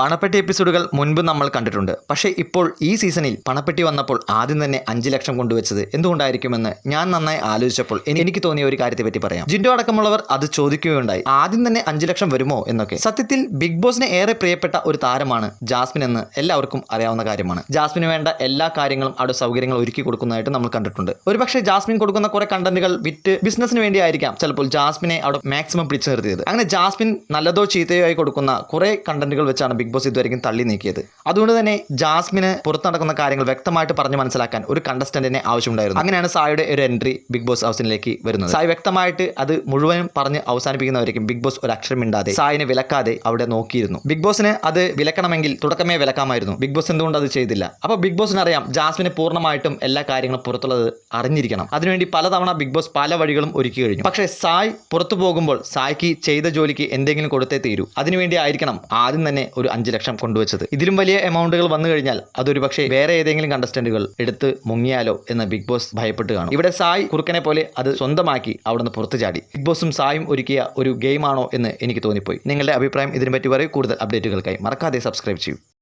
പണപ്പെട്ടി എപ്പിസോഡുകൾ മുൻപ് നമ്മൾ കണ്ടിട്ടുണ്ട്. പക്ഷേ ഇപ്പോൾ ഈ സീസണിൽ പണപ്പെട്ടി വന്നപ്പോൾ ആദ്യം തന്നെ അഞ്ച് ലക്ഷം കൊണ്ടുവച്ചത് എന്തുകൊണ്ടായിരിക്കുമെന്ന് ഞാൻ നന്നായി ആലോചിച്ചപ്പോൾ എനിക്ക് തോന്നിയ ഒരു കാര്യത്തെ പറ്റി പറയാം. ജിൻഡോ അടക്കമുള്ളവർ അത് ചോദിക്കുകയുണ്ടായി. ആദ്യം തന്നെ അഞ്ച് ലക്ഷം വരുമോ എന്നൊക്കെ. സത്യത്തിൽ ബിഗ് ബോസിന് ഏറെ പ്രിയപ്പെട്ട ഒരു താരമാണ് ജാസ്മിൻ എന്ന് എല്ലാവർക്കും അറിയാവുന്ന കാര്യമാണ്. ജാസ്മിന് വേണ്ട എല്ലാ കാര്യങ്ങളും അവിടെ സൗകര്യങ്ങൾ ഒരുക്കി കൊടുക്കുന്നതായിട്ട് നമ്മൾ കണ്ടിട്ടുണ്ട്. ഒരുപക്ഷെ ജാസ്മിൻ കൊടുക്കുന്ന കുറെ കണ്ടന്റുകൾ വിറ്റ് ബിസിനസിന് വേണ്ടിയായിരിക്കാം ചിലപ്പോൾ ജാസ്മിനെ അവിടെ മാക്സിമം പിടിച്ചു നിർത്തിയത്. അങ്ങനെ ജാസ്മിൻ നല്ലതോ ചീത്തയോ ആയി കൊടുക്കുന്ന കുറെ കണ്ടന്റുകൾ വെച്ചാണ് ബിഗ് ബോസ് ഇതുവരെയും തള്ളി നീക്കിയത്. അതുകൊണ്ട് തന്നെ ജാസ്മിന് പുറത്ത് നടക്കുന്ന കാര്യങ്ങൾ വ്യക്തമായിട്ട് പറഞ്ഞ് മനസ്സിലാക്കാൻ ഒരു കണ്ടസ്റ്റന്റിനെ ആവശ്യമുണ്ടായിരുന്നു. അങ്ങനെയാണ് സായുടെ ഒരു എൻട്രി ബിഗ് ബോസ് ഹൗസിലേക്ക് വരുന്നത്. സായി വ്യക്തമായിട്ട് അത് മുഴുവനും പറഞ്ഞ് അവസാനിപ്പിക്കുന്നവരേക്കും ബിഗ് ബോസ് ഒരു അക്ഷരം മിണ്ടാതെ സായിനെ വിലക്കാതെ അവിടെ നോക്കിയിരുന്നു. ബിഗ് ബോസിന് അത് വിലക്കണമെങ്കിൽ തുടക്കമേ വിലക്കാമായിരുന്നു. ബിഗ് ബോസ് എന്തുകൊണ്ട് അത് ചെയ്തില്ല? അപ്പോൾ ബിഗ് ബോസിന് അറിയാം ജാസ്മിന് പൂർണമായിട്ടും എല്ലാ കാര്യങ്ങളും പുറത്തുള്ളത് അറിഞ്ഞിരിക്കണം. അതിനുവേണ്ടി പലതവണ ബിഗ് ബോസ് പല വഴികളും ഒരുക്കി കഴിഞ്ഞു. പക്ഷേ സായ് പുറത്തു പോകുമ്പോൾ സായ്ക്ക് ചെയ്ത ജോലിക്ക് എന്തെങ്കിലും കൊടുത്തേ തീരൂ. അതിനുവേണ്ടി ആയിരിക്കണം ആദ്യം തന്നെ ഒരു അഞ്ച് ലക്ഷം കൊണ്ടുവച്ചത്. ഇതിലും വലിയ എമൗണ്ടുകൾ വന്നു കഴിഞ്ഞാൽ അതൊരു പക്ഷേ വേറെ ഏതെങ്കിലും കണ്ടസ്റ്റന്റുകൾ എടുത്ത് മുങ്ങിയാലോ എന്ന് ബിഗ് ബോസ് ഭയപ്പെട്ട് കാണും. ഇവിടെ സായ് കുറുക്കനെ പോലെ അത് സ്വന്തമാക്കി അവിടുന്ന് പുറത്തു ചാടി. ബിഗ് ബോസും സായും ഒരുക്കിയ ഒരു ഗെയിമാണോ എന്ന് എനിക്ക് തോന്നിപ്പോയി. നിങ്ങളുടെ അഭിപ്രായം ഇതിനെപ്പറ്റി പറയൂ. കൂടുതൽ അപ്ഡേറ്റുകൾക്കായി മറക്കാതെ സബ്സ്ക്രൈബ് ചെയ്യൂ.